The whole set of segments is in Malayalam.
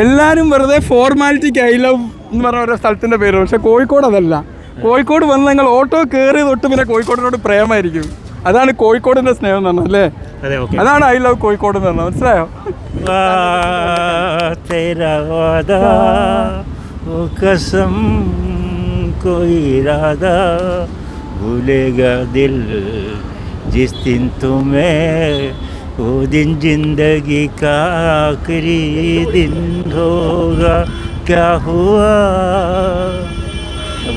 എല്ലാരും വെറുതെ ഫോർമാലിറ്റിക്ക് ഐ ലവ് എന്ന് പറഞ്ഞ ഒരു സ്ഥലത്തിന്റെ പേര് പക്ഷെ കോഴിക്കോട് അതല്ല കോഴിക്കോട് വന്ന് നിങ്ങൾ ഓട്ടോ കയറി തൊട്ട് പിന്നെ കോഴിക്കോടിനോട് പ്രേമായിരിക്കും അതാണ് കോഴിക്കോടിന്റെ സ്നേഹം എന്ന് പറഞ്ഞത് അല്ലേ അതെ ഓക്കെ അതാണ് ഐ ലവ് കോഴിക്കോട് എന്ന് പറഞ്ഞത് മനസ്സിലായോ तेरा वादा वो कसम कोई इरादा भूलेगा दिल जिस दिन तुम्हें वो दिन जिंदगी का आखिरी दिन होगा क्या हुआ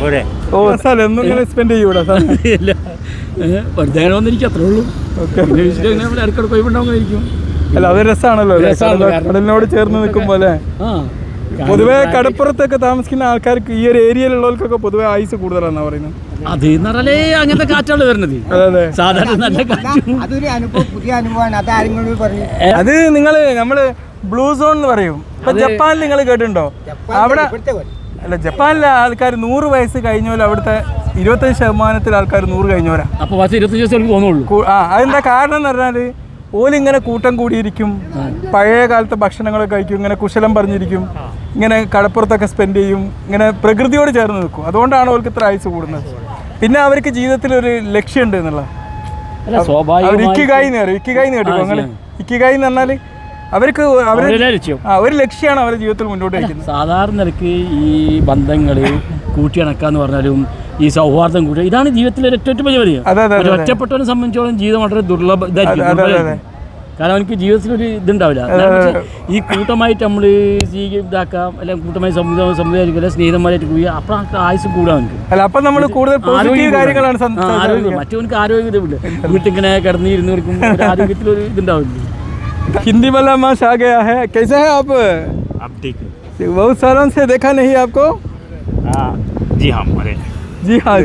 പോരെ ഓ സാർ എന്നും ഇങ്ങനെ സ്പെൻഡ് ചെയ്യൂടാ സാർ ഇല്ല ഏഹ്, വെറുതെ അങ്ങനെ വന്നിരിക്കും അത്രേ ഉള്ളൂ പിന്നെ വിളിച്ചിട്ട് ഇങ്ങനെ ഇവിടെ ഇടയ്ക്കിടെ പോയിണ്ടാവുമായിരിക്കും അല്ല അത് രസമാണല്ലോ അല്ലേ? രസാണ് കടല- കാരണം- കടലിനോട് ചേർന്ന് നിൽക്കും പോലെ ആ പൊതുവെ കടപ്പുറത്തൊക്കെ താമസിക്കുന്ന ആൾക്കാർക്ക് ഈ ഒരു ഏരിയയിലുള്ളവർക്കൊക്കെ പൊതുവെ ആയുസ് കൂടുതലാണ് പറയുന്നത്. അത് എന്ന് പറഞ്ഞാലേ അങ്ങനത്തെ കാറ്റാണ് വരുന്നത്. സാധാരണ നല്ല കാറ്റും. അതൊരു അനുഭവം പുതിയ അനുഭവമാണ്. അത് ആരെങ്കിലും പറഞ്ഞു. അത് നിങ്ങൾ നമ്മൾ ബ്ലൂ സോൺ എന്ന് പറയും. ഇപ്പൊ ജപ്പാനിൽ നിങ്ങൾ കേട്ടിട്ടുണ്ടോ? അവിടെ. അല്ല ജപ്പാനിലെ ആൾക്കാർ നൂറ് വയസ്സ് കഴിഞ്ഞ അവിടുത്തെ ഇരുപത്തഞ്ച് ശതമാനത്തിൽ ആൾക്കാർ നൂറ് കഴിഞ്ഞോരാ. അപ്പൊ പത്ത് ഇരുപത്തഞ്ച് ദിവസം തോന്നുള്ളൂ ആ അതെന്താ കാരണം എന്ന് പറഞ്ഞാൽ ഓലിങ്ങനെ കൂട്ടം കൂടിയിരിക്കും. പഴയ കാലത്തെ ഭക്ഷണങ്ങളൊക്കെ കഴിക്കും ഇങ്ങനെ കുശലം പറഞ്ഞിരിക്കും. ഇങ്ങനെ കടപ്പുറത്തൊക്കെ സ്പെൻഡ് ചെയ്യും ഇങ്ങനെ പ്രകൃതിയോട് ചേർന്ന് നിൽക്കും. അതുകൊണ്ടാണ് അവർക്ക് ഇത്ര ആയുസ് കൂടുന്നത്. പിന്നെ അവർക്ക് ജീവിതത്തിൽ ഒരു ലക്ഷ്യമുണ്ട് എന്നുള്ള ഇക്കിഗായി പറയും ഇക്കിഗായി കേട്ടോ നിങ്ങൾ ഇക്കിഗായി. എന്ന് പറഞ്ഞാൽ അവർക്ക് അവർ ഒരു ലക്ഷ്യമാണ് അവരുടെ ജീവിതത്തിൽ മുന്നോട്ട് വയ്ക്കുന്നത്. സാധാരണ നിലയ്ക്ക് ഈ ബന്ധങ്ങൾ കൂട്ടിയണക്കാന്ന് പറഞ്ഞാലും ഈ സൗഹാർദ്ദം കൂട്ടി ഇതാണ് ജീവിതത്തിലെ ഏറ്റവും വലിയ വലിയ. ഒറ്റപ്പെട്ടവനെ സംബന്ധിച്ചോളം ജീവിതം വളരെ ദുർലഭ ഇതായിരിക്കും. കാരണം എനിക്ക് ജീവിതത്തിൽ ഒരു ഇതുണ്ടാവില്ല ഈ കൂട്ടമായിട്ട് നമ്മൾ ഇതാക്കാം അല്ലെങ്കിൽ കൂട്ടമായി സംവിധാനം സമുദായം അല്ലെങ്കിൽ സ്നേഹിതന്മാരായിട്ട് പോയി അപ്പോൾ ആയുസ് കൂടാൻ അവനക്ക്. അല്ല നമ്മൾ കൂടുതൽ ആരോഗ്യം മറ്റവനക്ക് ആരോഗ്യ ഇതുമില്ല വീട്ടിങ്ങനെ കിടന്നിരുന്നവർക്കും കൊടുക്കും ആരോഗ്യത്തിൽ ഒരു ഇതുണ്ടാവില്ല. हिंदी वाला माश आ गया है। कैसे है आप? अब ठीक है बहुत सालों से देखा नहीं आपको? हाँ जी हाँ अरे जी हाँ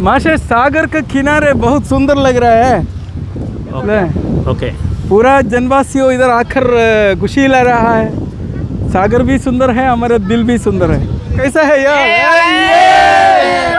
माशे सागर के किनारे बहुत सुंदर लग रहा है। ले, ओके। पूरा जनवासियों इधर आकर खुशी ले रहा है। सागर भी सुंदर है हमारा दिल भी सुंदर है। कैसा है यार?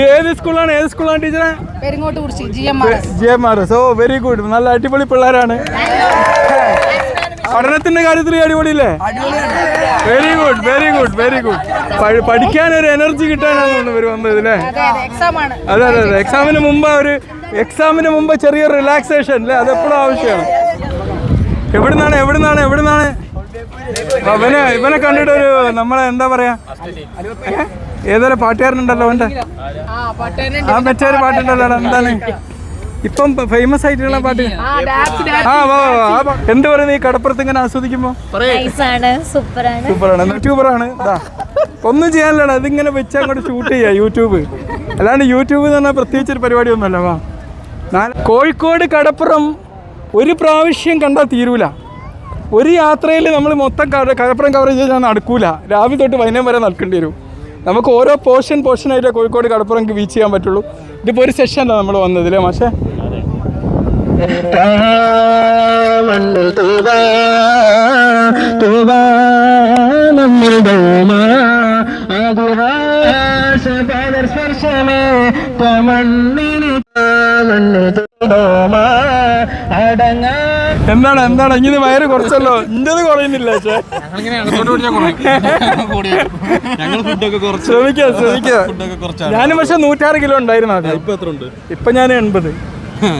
ഏത് സ്കൂളാണ് ഏത് സ്കൂളാണ് ടീച്ചറെ? G M R S G M R S oh very good നല്ല അടിപൊളി പിള്ളേരാണ്. പഠനത്തിന്റെ കാര്യത്തിൽ അടിപൊളിയില്ലേ? Very good very good very good പഠിക്കാൻ ഒരു എനർജി കിട്ടാനാണ് ഇവർ വന്നത് അല്ലേ? അതെ അതെ അതെ എക്സാമിന് മുമ്പ് ഒരു എക്സാമിന് മുമ്പ് ചെറിയ റിലാക്സേഷൻ അല്ലേ? അതെപ്പോഴും ആവശ്യമാണ്. എവിടുന്നാണ് എവിടുന്നാണ് എവിടുന്നാണ്? ഇവനെ ഇവനെ കണ്ടിട്ട് ഒരു നമ്മളെ എന്താ പറയാ? ഏതൊരു പാട്ടുകാരനുണ്ടല്ലോ അവന്റെ ആ മറ്റൊരു പാട്ടുണ്ടല്ലോ എന്താണ്? ഇപ്പം ഫേമസ് ആയിട്ടുള്ള പാട്ട്. ആ വാ വാ, എന്ത് പറയുന്നത് ഈ കടപ്പുറത്ത് ഇങ്ങനെ ആസ്വദിക്കുമ്പോ? സൂപ്പറാണ്. സൂപ്പറാണ്. യൂട്യൂബറാണ് ഒന്നും ചെയ്യാനില്ലടാ. ഇതിങ്ങനെ വെച്ച് അങ്ങോട്ട് ഷൂട്ട് ചെയ്യാം യൂട്യൂബ്. അല്ലാണ്ട് യൂട്യൂബ് എന്ന് പറഞ്ഞാൽ പ്രത്യേകിച്ച് ഒരു പരിപാടി ഒന്നുമല്ല വാ കോഴിക്കോട് കടപ്പുറം ഒരു പ്രാവശ്യം കണ്ടാൽ തീരൂല. ഒരു യാത്രയിൽ നമ്മൾ മൊത്തം കഴപ്പുറം കവർ ഞാൻ നടക്കൂല. രാവിലെ തൊട്ട് വൈകുന്നേരം വരെ നടക്കേണ്ടി വരും. നമുക്ക് ഓരോ പോർഷൻ പോർഷനായിട്ടേ കോഴിക്കോട് കടപ്പുറം ബീച്ച് ചെയ്യാൻ പറ്റുള്ളൂ. ഇതിപ്പോൾ ഒരു സെഷൻ അല്ല നമ്മൾ വന്നത് അല്ലേ മാഷേ? മണ്ണ് തൂവ തൂവ നമ്മൾ സ്പർശമേ മണ്ണിന് മണ്ണ് തൂവ. അടങ്ങ. എന്താണ് എന്താണ്? ഇങ്ങനെ വയറ് കുറച്ചല്ലോ. ഇന്റത് കുറയുന്നില്ല പക്ഷേ ശ്രമിക്കാം ശ്രമിക്കാം. ഞാനും പക്ഷെ നൂറ്റാറ് കിലോ ഉണ്ടായിരുന്നു ആദ്യം. ഇപ്പൊ എത്ര ഉണ്ട്? ഇപ്പൊ ഞാൻ എൺപത്.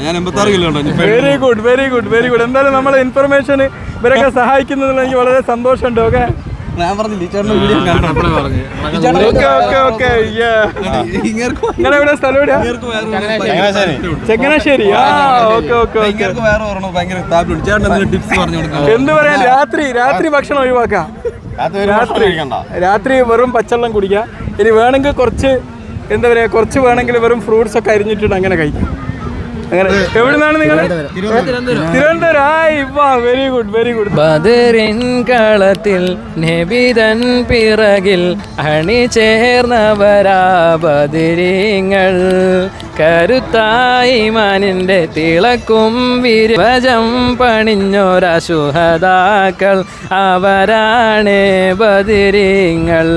ഞാൻ എൺപത്തി kilo very good very good very good എന്തായാലും നമ്മളെ ഇൻഫർമേഷൻ ഇവരൊക്കെ സഹായിക്കുന്നതിൽ എനിക്ക് വളരെ സന്തോഷമുണ്ട് ഓക്കെ ഞാൻ പറഞ്ഞില്ല? ചേട്ടന്റെ വീഡിയോ ചങ്ങനാശ്ശേരി. വേറെ പറഞ്ഞു ഭയങ്കര താല്പര്യം ചേട്ടൻ എന്തെങ്കിലും ടിപ്സ് പറഞ്ഞു കൊടുക്കാം എന്ത് പറയാൻ? രാത്രി രാത്രി ഭക്ഷണം ഒഴിവാക്കാം. രാത്രി രാത്രി. വെറും പച്ചവെള്ളം കുടിക്കുക ഇനി വേണമെങ്കിൽ കുറച്ച് എന്താ പറയുക കുറച്ച് വേണമെങ്കിൽ വെറും ഫ്രൂട്ട്സ് ഒക്കെ അരിഞ്ഞിട്ടുണ്ട് അങ്ങനെ കഴിക്കും. അങ്ങനെ എവിടുന്നാണ് നിങ്ങൾ തിരുവനന്തപുരം. ആയി വെരി ഗുഡ് വെരി ഗുഡ് ബദറിൻ കളത്തിൽ നബിതൻ പിറകിൽ അണിചേർന്നവരാ ബദിരിങ്ങൾ. കരുത്തായി മാനിന്റെ തിളക്കും വിരവജം പണിഞ്ഞൊരശുഹതാക്കൾ അവരാണ് ബദിരിങ്ങൾ.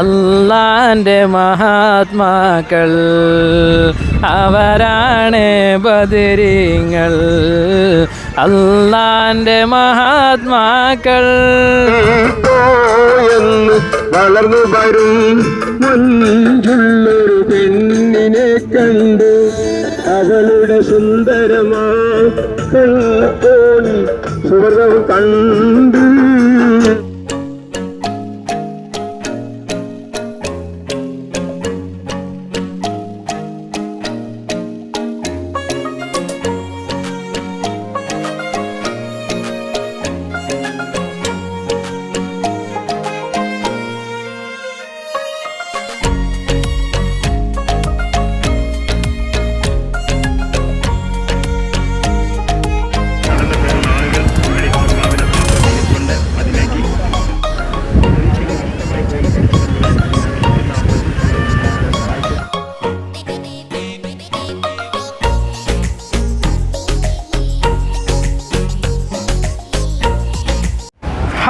അള്ളാന്റെ മഹാത്മാക്കൾ. അവരാണ് ബദരിങ്ങൾ. അള്ളാന്റെ മഹാത്മാക്കൾ. എന്ന് വളർന്നു വരും മുഞ്ചുള്ളൊരു പെണ്ണിനെ കണ്ട് അവളുടെ സുന്ദരമാ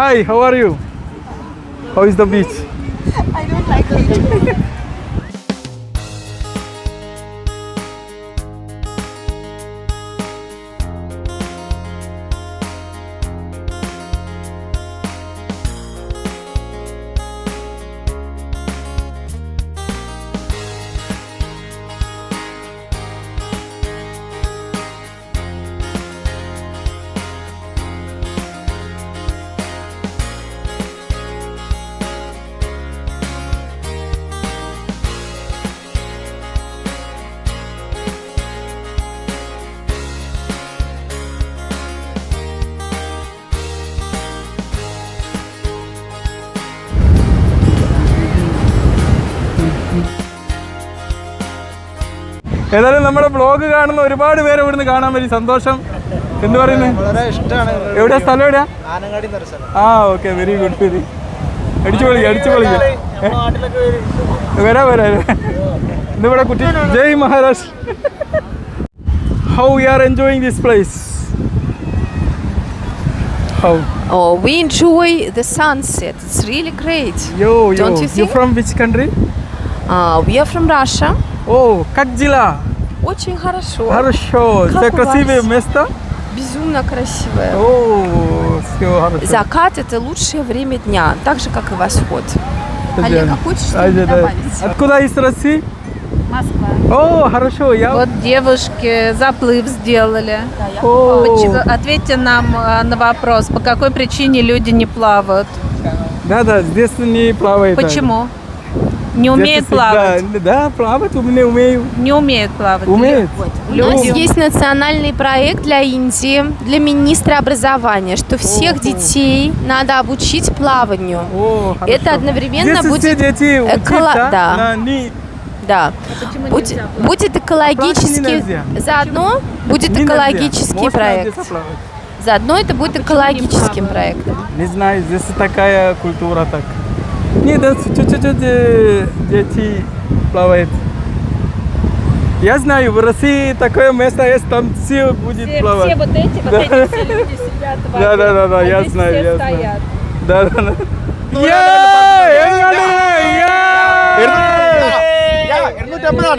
Hi, how are you? How is the beach? I don't like the beach. ഏതായാലും നമ്മുടെ ബ്ലോഗ് കാണുന്ന ഒരുപാട് പേരെ ഇവിടുന്ന് കാണാൻ പറ്റി സന്തോഷം. എന്ത് പറയുന്നത് വളരെ ഇഷ്ടമാണ്. എവിടെയാ? സ്ഥലം എവിടെയാ? ആ ഓക്കെ വെരി ഗുഡ് വെരി അടിച്ചു പൊളിക്കുക അടിച്ചു നാട്ടിലൊക്കെ വരും. വരാ. ഇന്നിവിടെ കുട്ടി ജയ് Maharashtra how you are enjoying this place how Oh, we enjoy the sunset. It's really great. Yo, yo. Don't you you You're from which country Uh, we are from Russia. Oh Кадзила. Очень хорошо. Хорошо. Как Это у красивое вас? место. Безумно красивое. О, все хорошо. Закат – это лучшее время дня, так же, как и восход. Олег, а хочешь А, что-нибудь да. добавить? Откуда из России? Москва. О, хорошо. Я... Вот девушки заплыв сделали. О, Почему- Ответьте нам э, на вопрос, по какой причине люди не плавают? да, да, здесь не плавает. Почему? Не всегда- плавать? Да, плавать умею, умею. Не умеют плавать. Умеет. У нас есть национальный проект для Индии, для министра образования, что всех детей надо обучить плаванию. О, хорошо. Это одновременно Здесь все будет дети эколо- учатся да. на ни- Да. Будет, будет экологический... Заодно будет ни экологический нельзя. Проект. Заодно это будет экологическим проектом. Не знаю, здесь такая культура так. Нет, да, чуть-чуть э, дети плавают. Я знаю, в России такое место есть, там все будет плавать. вот эти, вот Да. эти все люди сидят в Да, да, да, да, я знаю, я знаю. Да, да, да. യാ, എങ്ങാണ്ട്? യാ.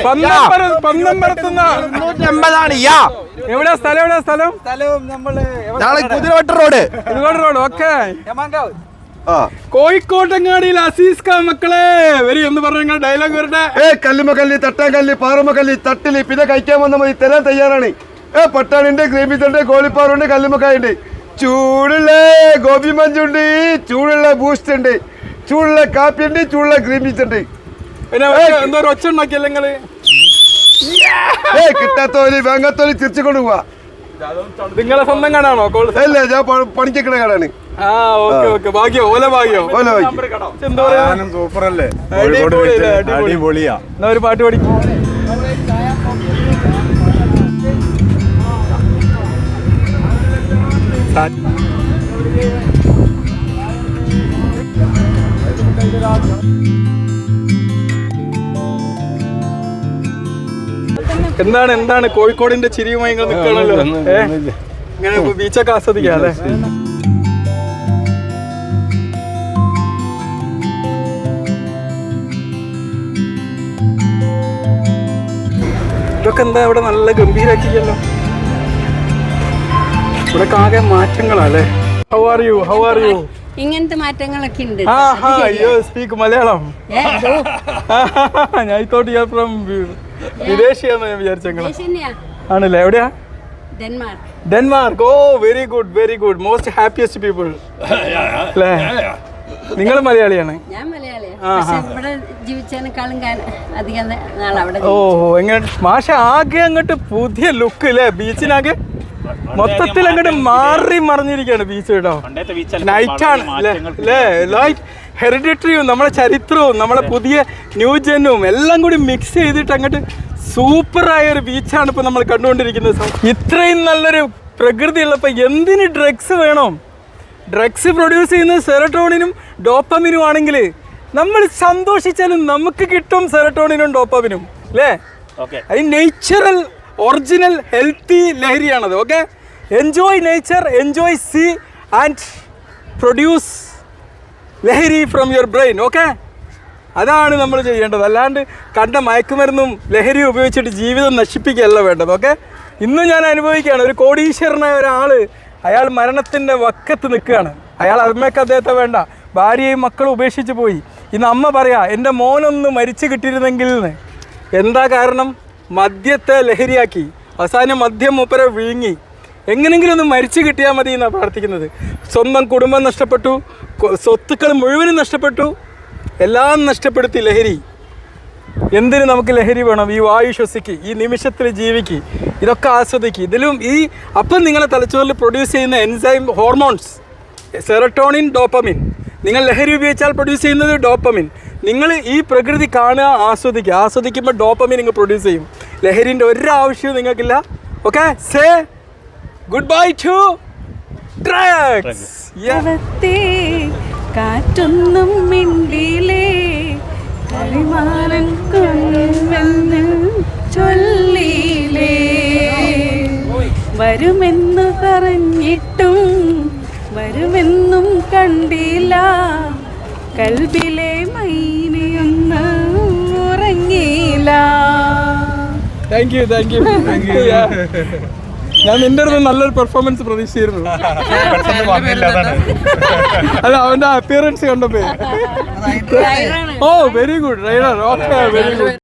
പന്തമ്പര- പന്തമ്പരത്തുന്ന എവിടെയാ സ്ഥലം എവിടെയാ സ്ഥലം സ്ഥലവും നമ്മള് കുതിരവട്ട റോഡ് ഒരുപാട് റോഡ് ഓക്കെ യമാങ്കാവ് കോഴിക്കോട്ടങ്ങാടിയിൽ അസീസ് ഖാൻ മക്കളെ. വരി എന്ന് പറഞ്ഞ ഡയലോഗ് വരട്ടെ. ഏ കല്ലുമ കല്ലി തട്ടാൻ തട്ടിലി പാറമ കല്ലി തട്ടിലി പിന്നെ കഴിക്കാൻ വന്ന മതി തരാൻ തയ്യാറാണ്. ഏ പട്ടാണിണ്ട് ഗ്രേവിതുണ്ട് കോളിപ്പാറുണ്ട് കല്ലുമക്കായുണ്ട് ചൂടുള്ള ഗോപി മഞ്ചുണ്ട് ചൂടുള്ള ബൂസ്റ്റ് ഉണ്ട് ചൂടുള്ള കാപ്പി ഉണ്ട് ചൂടുള്ള ഗ്രീൻ പീസ് ഉണ്ട്. പിന്നെ എന്തോ ഒരു ഒച്ച ഉണ്ടാക്കിയല്ലേ നിങ്ങൾ? ഏ കിട്ടാത്തോലി വേങ്ങാത്തോലി തിരിച്ചു കൊണ്ടുപോവാ. നിങ്ങളെ സ്വന്തം കടാണോ? അല്ലേ ഞാൻ പണിക്കണ കടാണ്. അടിപൊളിയാ. ഒരു പാട്ട് പഠിക്കും എന്താണ് എന്താണ്? കോഴിക്കോടിന്റെ ചിരിയുമായി നിൽക്കണല്ലോ ഏഹ് ഇങ്ങനെ ബീച്ചൊക്കെ ആസ്വദിക്കാം അല്ലേ? ഇതൊക്കെ എന്താ ഇവിടെ നല്ല ഗംഭീരാക്കിയല്ലോ ഇവിടെ ആകെ മാറ്റങ്ങളല്ലേ? How are you how are you ഇങ്ങനത്തെ മാറ്റങ്ങളൊക്കെ ഉണ്ട്. ആ അയ്യോ സ്പീക്ക് മലയാളം. ഞാൻ തോട്ട് യു ഫ്രം വിദേശിയാന്ന് ഞാൻ വിചാരിച്ചെങ്കിലും ആണല്ലേ? എവിടെയാ? Denmark. Denmark. Oh very good very good most happiest people അല്ലേ? നിങ്ങൾ മലയാളിയാണ്? ഞാൻ മലയാളിയാണ് പക്ഷെ ഇവിടെ ജീവിച്ചതിനേക്കാളും കാലം അധികം നാൾ അവിടെ ഓ എങ്ങനെ മാഷ ആകെ അങ്ങോട്ട് പുതിയ ലുക്ക് അല്ലേ ബീച്ചിനാകെ മൊത്തത്തിൽ അങ്ങോട്ട് മാറി മറിഞ്ഞിരിക്കുകയാണ് ബീച്ച് കേട്ടോ. നൈറ്റ് ആണ്. അല്ലേ ലൈറ്റ് ഹെറിഡിറ്ററിയും നമ്മളെ ചരിത്രവും നമ്മളെ പുതിയ ന്യൂ ജെന്നും എല്ലാം കൂടി മിക്സ് ചെയ്തിട്ട് അങ്ങോട്ട് സൂപ്പറായ ഒരു ബീച്ചാണ് ഇപ്പൊ നമ്മൾ കണ്ടുകൊണ്ടിരിക്കുന്നത്. ഇത്രയും നല്ലൊരു പ്രകൃതി ഉള്ളപ്പോൾ എന്തിന് ഡ്രഗ്സ് വേണം? ഡ്രഗ്സ് പ്രൊഡ്യൂസ് ചെയ്യുന്ന സെറട്ടോണിനും ഡോപ്പമിനും ആണെങ്കിൽ നമ്മൾ സന്തോഷിച്ചാലും നമുക്ക് കിട്ടും സെറട്ടോണിനും ഡോപ്പമിനും അല്ലേ അത് natural original healthy ലഹരിയാണത് okay enjoy nature enjoy sea and produce ലഹരി ഫ്രം യുവർ ബ്രെയിൻ ഓക്കെ അതാണ് നമ്മൾ ചെയ്യേണ്ടത്. അല്ലാണ്ട് കണ്ട മയക്കുമരുന്നും ലഹരി ഉപയോഗിച്ചിട്ട് ജീവിതം നശിപ്പിക്കുകയല്ല വേണ്ടത് ഓക്കെ ഇന്നും ഞാൻ അനുഭവിക്കുകയാണ്. ഒരു കോടീശ്വരനായ ഒരാൾ അയാൾ മരണത്തിന്റെ വക്കത്ത് നിൽക്കുകയാണ്. അയാൾ അമ്മയ്ക്ക് അദ്ദേഹത്തെ വേണ്ട. ഭാര്യയും മക്കളും ഉപേക്ഷിച്ച് പോയി. ഇന്ന് അമ്മ പറയാ എന്റെ മോനൊന്ന് മരിച്ചു കിട്ടിയിരുന്നെങ്കിൽ എന്താ കാരണം? മദ്യത്തെ ലഹരിയാക്കി. അവസാനം മദ്യം മൂപ്പരെ വിഴുങ്ങി. എങ്ങനെങ്കിലും ഒന്ന് മരിച്ചു കിട്ടിയാൽ മതി എന്നാണ് പ്രാർത്ഥിക്കുന്നത്. സ്വന്തം കുടുംബം നഷ്ടപ്പെട്ടു. സ്വത്തുക്കൾ മുഴുവനും നഷ്ടപ്പെട്ടു. എല്ലാം നഷ്ടപ്പെടുത്തി ലഹരി. എന്തിനു നമുക്ക് ലഹരി വേണം? ഈ വായു ശ്വസിക്ക് ഈ നിമിഷത്തിൽ ജീവിക്ക്. ഇതൊക്കെ ആസ്വദിക്കുക ഇതിലും ഈ അപ്പം നിങ്ങളെ തലച്ചോറിൽ പ്രൊഡ്യൂസ് ചെയ്യുന്ന എൻസൈം ഹോർമോൺസ് സെറട്ടോണിൻ ഡോപ്പമിൻ നിങ്ങൾ ലഹരി ഉപയോഗിച്ചാൽ പ്രൊഡ്യൂസ് ചെയ്യുന്നത് ഡോപ്പമിൻ നിങ്ങൾ ഈ പ്രകൃതി കാണുക ആസ്വദിക്കുക. ആസ്വദിക്കുമ്പോൾ ഡോപ്പമിൻ നിങ്ങൾ പ്രൊഡ്യൂസ് ചെയ്യും. ലഹരിന്റെ ഒരാവശ്യവും നിങ്ങൾക്കില്ല. Okay say good bye to കാറ്റൊന്നും മിണ്ടിയിലേ കളിമാരൻ ചൊല്ലിയിലേ വരുമെന്ന് പറഞ്ഞിട്ടും വരുമെന്നും കണ്ടില്ല. കൽബിലെ മൈനയൊന്ന് ഉറങ്ങിയില്ല. താങ്ക് യു താങ്ക് യു ഞാൻ നിന്റെ അടുത്ത് നല്ലൊരു പെർഫോമൻസ് പ്രതീക്ഷിച്ചിരുന്നു. അല്ല അവന്റെ അപ്പിയറൻസ് കണ്ടപ്പോ. ഓ very good rider okay very good